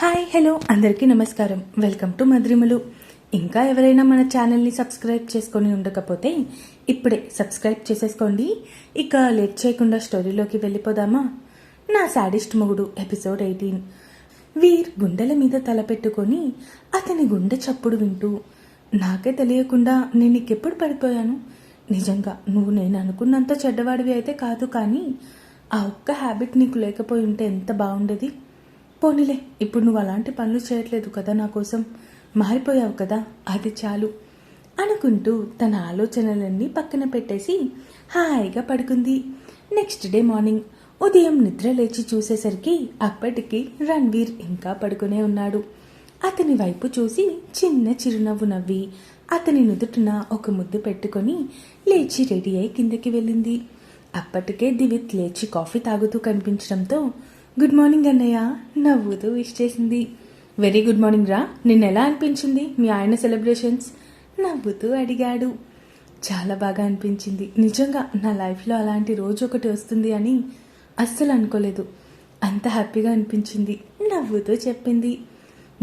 Hi hello అందరికీ నమస్కారం. Welcome to మధురిమలు ఇంకా ఎవరైనా మన ఛానల్ని సబ్స్క్రైబ్ చేసుకొని ఉండకపోతే ఇప్పుడే సబ్స్క్రైబ్ చేసేసుకోండి. ఇక లేట్ చేయకుండా స్టోరీలోకి వెళ్ళిపోదామా? నా శాడిస్ట్ మొగుడు ఎపిసోడ్ ఎయిటీన్. వీర్ గుండెల మీద తలపెట్టుకొని అతని గుండె చప్పుడు వింటూ నాకే తెలియకుండా నేను నీకెప్పుడు పడిపోయాను? నిజంగా నువ్వు నేను అనుకున్నంత చెడ్డవాడివి అయితే కాదు కానీ ఆ ఒక్క హ్యాబిట్ నీకు లేకపోయి ఉంటే ఎంత బాగుండేది? పోనీలే ఇప్పుడు నువ్వు అలాంటి పనులు చేయట్లేదు కదా నా కోసం. మారిపోయావు కదా అది చాలు అనుకుంటూ తన ఆలోచనలన్నీ పక్కన పెట్టేసి హాయిగా పడుకుంది. నెక్స్ట్ డే మార్నింగ్ ఉదయం నిద్ర లేచి చూసేసరికి అప్పటికి రణ్వీర్ ఇంకా పడుకునే ఉన్నాడు. అతని వైపు చూసి చిన్న చిరునవ్వు నవ్వి అతని నుదుటిన ఒక ముద్దు పెట్టుకొని లేచి రెడీ అయి కిందకి వెళ్ళింది. అప్పటికే దివిత్ లేచి కాఫీ తాగుతూ కనిపించడంతో గుడ్ మార్నింగ్ అన్నయ్య. నవ్వుతూ విష్ చేసింది. వెరీ గుడ్ మార్నింగ్ రా. నిన్న ఎలా అనిపించింది మీ ఆయన సెలబ్రేషన్స్ నవ్వుతూ అడిగాడు. చాలా బాగా అనిపించింది. నిజంగా నా లైఫ్లో అలాంటి రోజు ఒకటి వస్తుంది అని అస్సలు అనుకోలేదు. అంత హ్యాపీగా అనిపించింది. నవ్వుతూ చెప్పింది.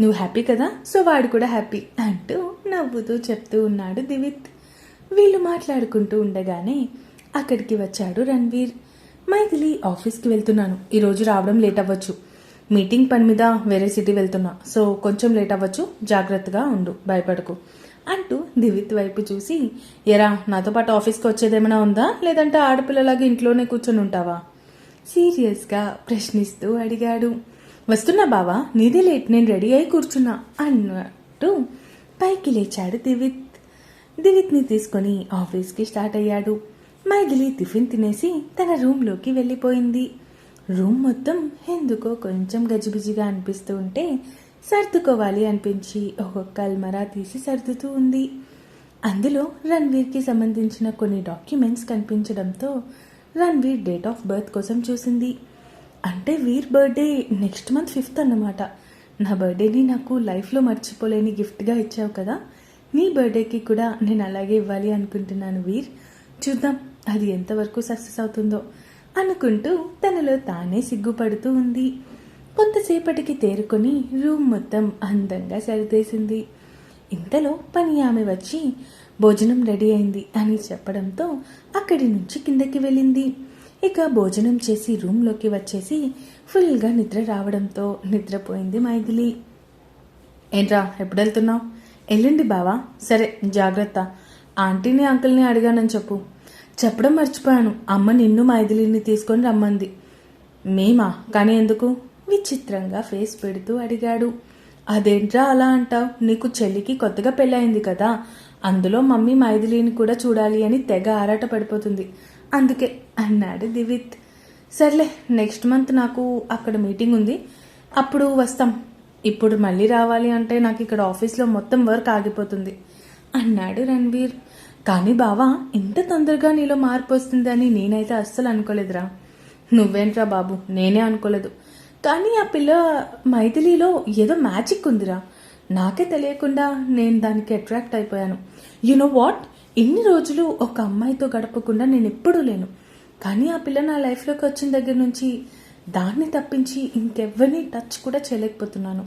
నువ్వు హ్యాపీ కదా? సో వాడు కూడా హ్యాపీ అంటూ నవ్వుతూ చెప్తూ ఉన్నాడు దివిత్. వీళ్ళు మాట్లాడుకుంటూ ఉండగానే అక్కడికి వచ్చాడు రణ్వీర్. మైథిలి ఆఫీస్కి వెళ్తున్నాను. ఈరోజు రావడం లేట్ అవ్వచ్చు. మీటింగ్ పని మీద వేరే సిటీ వెళ్తున్నా. సో కొంచెం లేట్ అవ్వచ్చు. జాగ్రత్తగా ఉండు. భయపడకు. అంటూ దివిత్ వైపు చూసి ఎరా నాతో పాటు ఆఫీస్కి వచ్చేదేమైనా ఉందా? లేదంటే ఆడపిల్లలాగా ఇంట్లోనే కూర్చొని ఉంటావా? సీరియస్గా ప్రశ్నిస్తూ అడిగాడు. వస్తున్నా బావా నీదే లేట్. నేను రెడీ అయి కూర్చున్నా. అన్నట్టు పైకి లేచాడు దివిత్. దివిత్ని తీసుకొని ఆఫీస్కి స్టార్ట్ అయ్యాడు. మైథిలి టిఫిన్ తినేసి తన రూమ్లోకి వెళ్ళిపోయింది. రూమ్ మొత్తం ఎందుకో కొంచెం గజిబిజిగా అనిపిస్తూ ఉంటే సర్దుకోవాలి అనిపించి ఒక్కొక్క అల్మరా తీసి సర్దుతూ ఉంది. అందులో రణ్వీర్కి సంబంధించిన కొన్ని డాక్యుమెంట్స్ కనిపించడంతో రణ్వీర్ డేట్ ఆఫ్ బర్త్ కోసం చూసింది. అంటే Veer birthday next month fifth అన్నమాట. నా బర్త్డేని నాకు లైఫ్లో మర్చిపోలేని గిఫ్ట్గా ఇచ్చావు కదా. నీ బర్త్డేకి కూడా నేను అలాగే ఇవ్వాలి అనుకుంటున్నాను వీర్. చూద్దాం. అది ఎంతవరకు సక్సెస్ అవుతుందో అనుకుంటూ తనలో తానే సిగ్గుపడుతూ ఉంది. కొంతసేపటికి తేరుకొని రూమ్ మొత్తం అందంగా సరిదేసింది ఇంతలో పని ఆమె వచ్చి భోజనం రెడీ అయింది అని చెప్పడంతో అక్కడి నుంచి కిందకి వెళ్ళింది. ఇక భోజనం చేసి రూమ్లోకి వచ్చేసి ఫుల్గా నిద్ర రావడంతో నిద్రపోయింది మైథిలి. ఏంట్రా ఎప్పుడు వెళ్తున్నావు ఎల్లుండి బావా. సరే జాగ్రత్త. ఆంటీని అంకుల్ని అడిగానని చెప్పు. చెప్పడం మర్చిపోయాను. అమ్మ నిన్ను మైథిలిని తీసుకొని రమ్మంది. మేమా? కానీ ఎందుకు? విచిత్రంగా ఫేస్ పెడుతూ అడిగాడు. అదేంట్రా అలా అంటావు? నీకు చెల్లికి కొత్తగా పెళ్ళయింది కదా. అందులో మమ్మీ మైథిలిని కూడా చూడాలి అని తెగ ఆరాట పడిపోతుంది. అందుకే అన్నాడు దివిత్. సర్లే నెక్స్ట్ మంత్ నాకు అక్కడ మీటింగ్ ఉంది. అప్పుడు వస్తాం. ఇప్పుడు మళ్ళీ రావాలి అంటే నాకు ఇక్కడ ఆఫీస్లో మొత్తం వర్క్ ఆగిపోతుంది అన్నాడు రణ్వీర్ కానీ బావా ఇంత తొందరగా నీలో మార్పు వస్తుందని నేనైతే అస్సలు అనుకోలేదురా. నువ్వేంట్రా బాబు నేనే అనుకోలేదు. కానీ ఆ పిల్ల మైథిలిలో ఏదో మ్యాజిక్ ఉందిరా. నాకే తెలియకుండా నేను దానికి అట్రాక్ట్ అయిపోయాను. యు నో వాట్ ఇన్ని రోజులు ఒక అమ్మాయితో గడపకుండా నేను ఎప్పుడూ లేను. కానీ ఆ పిల్ల నా లైఫ్లోకి వచ్చిన దగ్గర నుంచి దాన్ని తప్పించి ఇంకెవ్వరిని టచ్ కూడా చేయలేకపోతున్నాను.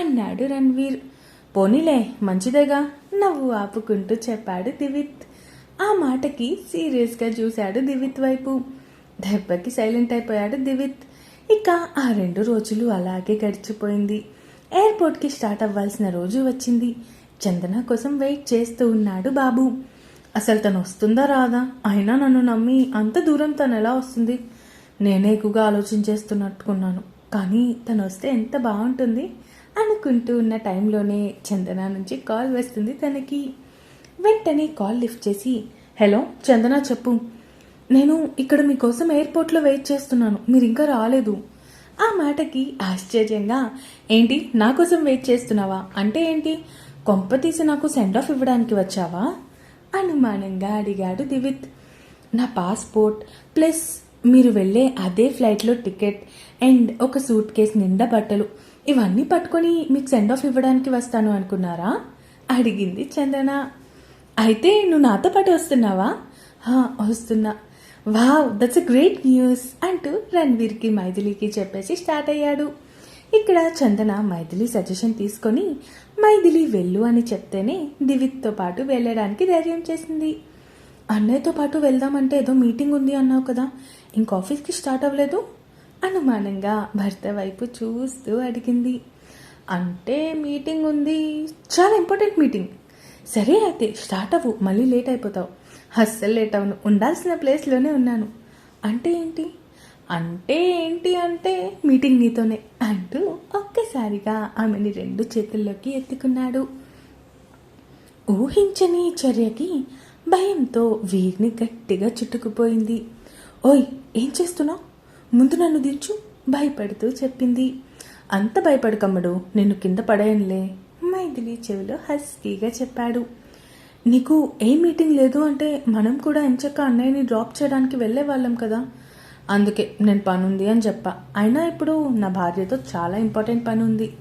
అన్నాడు రణ్వీర్ పోనీలే మంచిదేగా నవ్వు ఆపుకుంటూ చెప్పాడు దివిత్. ఆ మాటకి సీరియస్గా చూశాడు దివిత్ వైపు. దెబ్బకి సైలెంట్ అయిపోయాడు దివిత్. ఇక ఆ రెండు రోజులు అలాగే గడిచిపోయింది. ఎయిర్పోర్ట్కి స్టార్ట్ అవ్వాల్సిన రోజు వచ్చింది. చందన కోసం వెయిట్ చేస్తూ ఉన్నాడు బాబు. అసలు తను వస్తుందా రాదా? అయినా నన్ను నమ్మి అంత దూరం తను ఎలా వస్తుంది? నేనే ఎక్కువగా ఆలోచించేస్తున్నట్టుకున్నాను కానీ తను వస్తే ఎంత బాగుంటుంది? అనుకుంటూ ఉన్న టైంలోనే చందన నుంచి కాల్ వస్తుంది. తనకి వెంటనే కాల్ లిఫ్ట్ చేసి హలో చందన చెప్పు. నేను ఇక్కడ మీకోసం ఎయిర్పోర్ట్లో వెయిట్ చేస్తున్నాను. మీరు ఇంకా రాలేదు. ఆ మాటకి ఆశ్చర్యంగా ఏంటి నా కోసం వెయిట్ చేస్తున్నావా? అంటే ఏంటి? కొంప తీసి నాకు సెండ్ ఆఫ్ ఇవ్వడానికి వచ్చావా? అనుమానంగా అడిగాడు దివిత్. నా పాస్పోర్ట్ ప్లస్ మీరు వెళ్ళే అదే ఫ్లైట్లో టికెట్ అండ్ ఒక సూట్ కేస్ నిండా బట్టలు. ఇవన్నీ పట్టుకొని మీకు సెండ్ ఆఫ్ ఇవ్వడానికి వస్తాను అనుకున్నారా? అడిగింది చందన. అయితే నువ్వు నాతో పాటు వస్తున్నావా? "హా, వస్తున్నా. Wow that's a great news అంటూ రణ్వీర్కి మైథిలికి చెప్పేసి స్టార్ట్ అయ్యాడు. ఇక్కడ చందన మైథిలి సజెషన్ తీసుకొని మైథిలి వెళ్ళు అని చెప్తేనే దివిత్తో పాటు వెళ్ళడానికి ధైర్యం చేసింది. అన్నయ్యతో పాటు వెళ్దామంటే ఏదో మీటింగ్ ఉంది అన్నావు కదా. ఇంక ఆఫీస్కి స్టార్ట్ అవ్వలేదు? అనుమానంగా భర్త వైపు చూస్తూ అడిగింది. అంటే మీటింగ్ ఉంది. చాలా ఇంపార్టెంట్ మీటింగ్. సరే అయితే స్టార్ట్ అవ్వు. మళ్ళీ లేట్ అయిపోతావు. అస్సలు లేట్ అవును ఉండాల్సిన ప్లేస్లోనే ఉన్నాను. అంటే ఏంటి? అంటే ఏంటి అంటే మీటింగ్ నీతోనే అంటూ ఒక్కసారిగా ఆమెని రెండు చేతుల్లోకి ఎత్తుకున్నాడు. ఊహించని చర్యకి భయంతో వీరిని గట్టిగా చుట్టుకుపోయింది. ఓయ్ ఏం చేస్తున్నావు? ముందు నన్ను దించు భయపడుతూ చెప్పింది. అంత భయపడకమ్మడు నిన్ను కింద పడేయనులే మైథిలి చెవిలో హస్కీగా చెప్పాడు. నీకు ఏ మీటింగ్ లేదు అంటే మనం కూడా ఎంచక్క అన్నయ్యని డ్రాప్ చేయడానికి వెళ్ళే వాళ్ళం కదా. అందుకే నేను పని ఉంది అని చెప్పా. అయినా ఇప్పుడు నా భార్యతో చాలా ఇంపార్టెంట్ పని ఉంది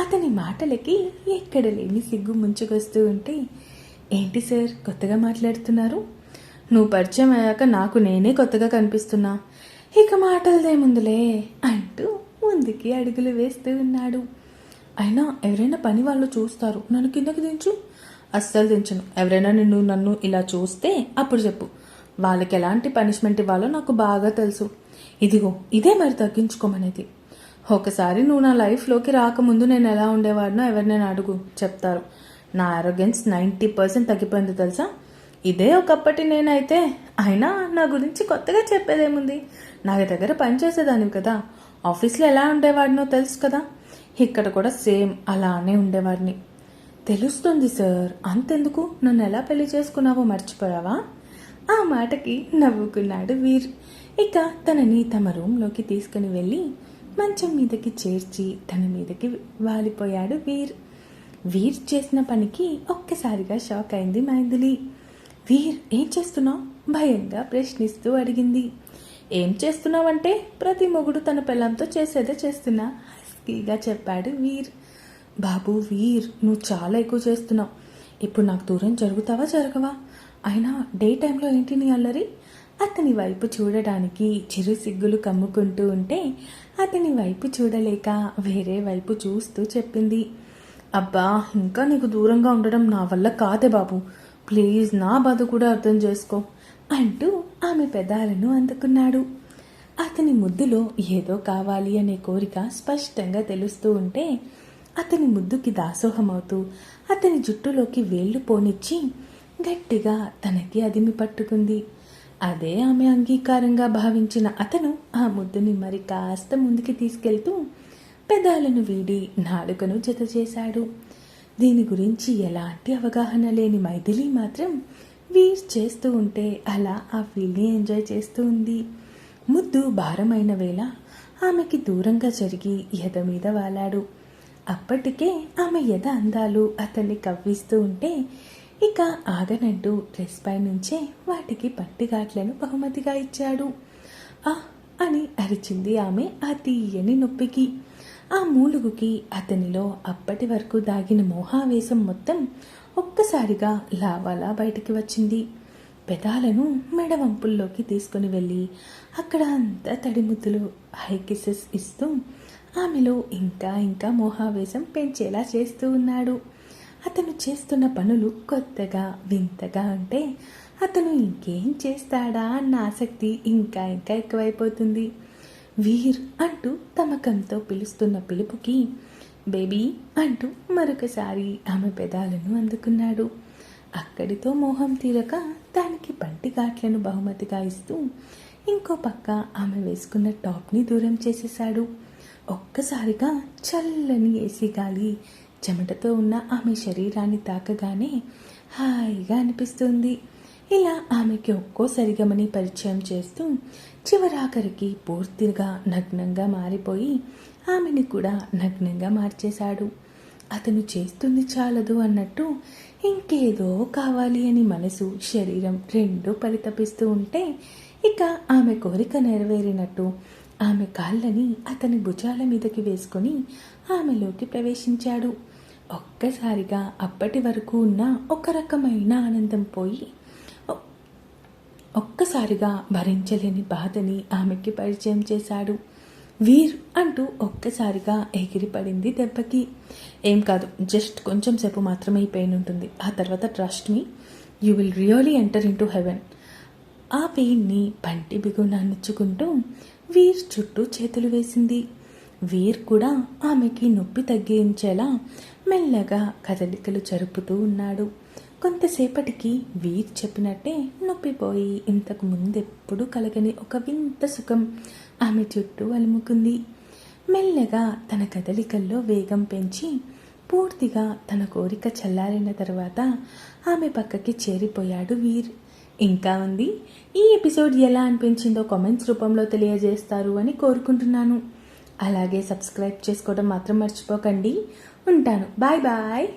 అతని మాటలకి ఎక్కడ లేని సిగ్గు ముంచుకొస్తూ ఉంటే ఏంటి సార్ కొత్తగా మాట్లాడుతున్నారు? నువ్వు పరిచయం అయ్యాక నాకు నేనే కొత్తగా కనిపిస్తున్నా. ఇక మాటలదేముందులే అంటూ ముందుకి అడుగులు వేస్తూ ఉన్నాడు. అయినా ఎవరైనా పని వాళ్ళు చూస్తారు. నన్ను కిందకి దించు. అస్సలు దించను. ఎవరైనా నిన్ను నన్ను ఇలా చూస్తే అప్పుడు చెప్పు. వాళ్ళకి ఎలాంటి పనిష్మెంట్ ఇవ్వాలో నాకు బాగా తెలుసు. ఇదిగో ఇదే మరి తగ్గించుకోమనేది. ఒకసారి నువ్వు నా లైఫ్లోకి రాకముందు నేను ఎలా ఉండేవాడినో ఎవరినైనా అడుగు చెప్తారు. నా ఆరోగ్యన్స్ నైంటీ పర్సెంట్ తగ్గిపోయింది తెలుసా? ఇదే ఒకప్పటి నేనైతే. అయినా నా గురించి కొత్తగా చెప్పేదేముంది? నా దగ్గర పనిచేసేదానివి కదా. ఆఫీస్లో ఎలా ఉండేవాడినో తెలుసు కదా. ఇక్కడ కూడా సేమ్ అలానే ఉండేవాడిని. తెలుస్తుంది సార్. అంతెందుకు? నన్ను ఎలా పెళ్ళి చేసుకున్నావో మర్చిపోయావా? ఆ మాటకి నవ్వుకున్నాడు వీర్. ఇక తనని తమ రూమ్లోకి తీసుకుని వెళ్ళి మంచం మీదకి చేర్చి తన మీదకి వాలిపోయాడు వీర్. వీర్ చేసిన పనికి ఒక్కసారిగా షాక్ అయింది మైథిలి. వీర్ ఏం చేస్తున్నావు? భయంగా ప్రశ్నిస్తూ అడిగింది. ఏం చేస్తున్నావంటే? ప్రతి మొగుడు తన పిల్లంతో చేసేదే చేస్తున్నా. హస్కీగా చెప్పాడు వీర్. బాబు వీర్ నువ్వు చాలా ఎక్కువ చేస్తున్నావు. ఇప్పుడు నాకు దూరం జరుగుతావా జరగవా? అయినా డే టైంలో ఏంటి నీ అల్లరి? అతని వైపు చూడడానికి చిరు సిగ్గులు కమ్ముకుంటూ ఉంటే అతని వైపు చూడలేక వేరే వైపు చూస్తూ చెప్పింది. అబ్బా ఇంకా నీకు దూరంగా ఉండడం నా వల్ల కాదే బాబు. ప్లీజ్ నా బాధ కూడా అర్థం చేసుకో. అంటూ ఆమె పెదాలను అందుకున్నాడు. అతని ముద్దులో ఏదో కావాలి అనే కోరిక స్పష్టంగా తెలుస్తూ ఉంటే అతని ముద్దుకి దాసోహమవుతూ అతని జుట్టులోకి వేళ్ళు పోనిచ్చి గట్టిగా తనకి అదిమి పట్టుకుంది. అదే ఆమె అంగీకారంగా భావించిన అతను ఆ ముద్దుని మరి కాస్త ముందుకి తీసుకెళ్తూ పెదాలను వీడి నాలుకను జత చేశాడు దీని గురించి ఎలాంటి అవగాహన లేని మైథిలి మాత్రం వీర్ చేస్తూ ఉంటే అలా ఆ ఫీల్ని ఎంజాయ్ చేస్తూ ఉంది. ముద్దు భారమైన వేళ ఆమెకి దూరంగా జరిగి ఎద మీద వాలాడు. అప్పటికే ఆమె ఎద అందాలు అతన్ని కవ్విస్తూ ఉంటే ఇక ఆగనంటూ డ్రెస్ పై నుంచే వాటికి పట్టిగాట్లను బహుమతిగా ఇచ్చాడు. ఆ! అని అరిచింది ఆమె ఆ తీయని నొప్పికి. ఆ మూలుగుకి అతనిలో అప్పటి వరకు దాగిన మోహావేశం మొత్తం ఒక్కసారిగా లావాలా బయటికి వచ్చింది. పెదాలను మెడవంపుల్లోకి తీసుకుని వెళ్ళి అక్కడ అంతా తడిముద్దులు హై కిసెస్ ఇస్తూ ఆమెలో ఇంకా ఇంకా మోహావేశం పెంచేలా చేస్తూ ఉన్నాడు. అతను చేస్తున్న పనులు కొత్తగా వింతగా ఉంటే అతను ఇంకేం చేస్తాడా అన్న ఆసక్తి ఇంకా ఇంకా ఎక్కువైపోతుంది. వీర్ అంటూ తమకంతో పిలుస్తున్న పిలుపుకి బేబీ అంటూ మరొకసారి ఆమె పెదాలను అందుకున్నాడు. అక్కడితో మోహం తీరక దానికి పంటి ఘాట్లను బహుమతిగా ఇస్తూ ఇంకో పక్క ఆమె వేసుకున్న టాప్ని దూరం చేసేశాడు. ఒక్కసారిగా చల్లని ఏసీ గాలి చెమటతో ఉన్న ఆమె శరీరాన్ని తాకగానే హాయిగా అనిపిస్తుంది. ఇలా ఆమెకి ఒక్కో సరిగమని పరిచయం చేస్తూ చివరాఖరికి పూర్తిగా నగ్నంగా మారిపోయి ఆమెని కూడా నగ్నంగా మార్చేశాడు. అతను చేస్తుంది చాలదు అన్నట్టు ఇంకేదో కావాలి అని మనసు శరీరం రెండూ పరితపిస్తూ ఉంటే ఇక ఆమె కోరిక నెరవేరినట్టు ఆమె కాళ్ళని అతని భుజాల మీదకి వేసుకొని ఆమెలోకి ప్రవేశించాడు. ఒక్కసారిగా అప్పటి వరకు ఉన్న ఒక రకమైన ఆనందం పోయి ఒక్కసారిగా భరించలేని బాధని ఆమెకి పరిచయం చేశాడు. వీర్ అంటూ ఒక్కసారిగా ఎగిరిపడింది దెబ్బకి. ఏం కాదు జస్ట్ కొంచెం సేపు మాత్రమే ఈ పెయిన్ ఉంటుంది. ఆ తర్వాత trust me you will really enter into heaven. ఆ పెయిన్ని పంటి బిగునాన్నిచ్చుకుంటూ వీర్ చుట్టూ చేతులు వేసింది. వీర్ కూడా ఆమెకి నొప్పి తగ్గించేలా మెల్లగా కదలికలు జరుపుతూ ఉన్నాడు. కొంతసేపటికి వీర్ చెప్పినట్టే నొప్పిపోయి ఇంతకు ముందెప్పుడు కలగని ఒక వింత సుఖం ఆమె చుట్టూ అలుముకుంది. మెల్లగా తన కదలికల్లో వేగం పెంచి పూర్తిగా తన కోరిక చల్లారిన తర్వాత ఆమె పక్కకి చేరిపోయాడు వీర్. ఇంకా ఉంది? ఈ ఎపిసోడ్ ఎలా అనిపించిందో కామెంట్స్ రూపంలో తెలియజేస్తారు అని కోరుకుంటున్నాను. అలాగే సబ్స్క్రైబ్ చేసుకోవడం మాత్రం మర్చిపోకండి. ఉంటాను. Bye bye.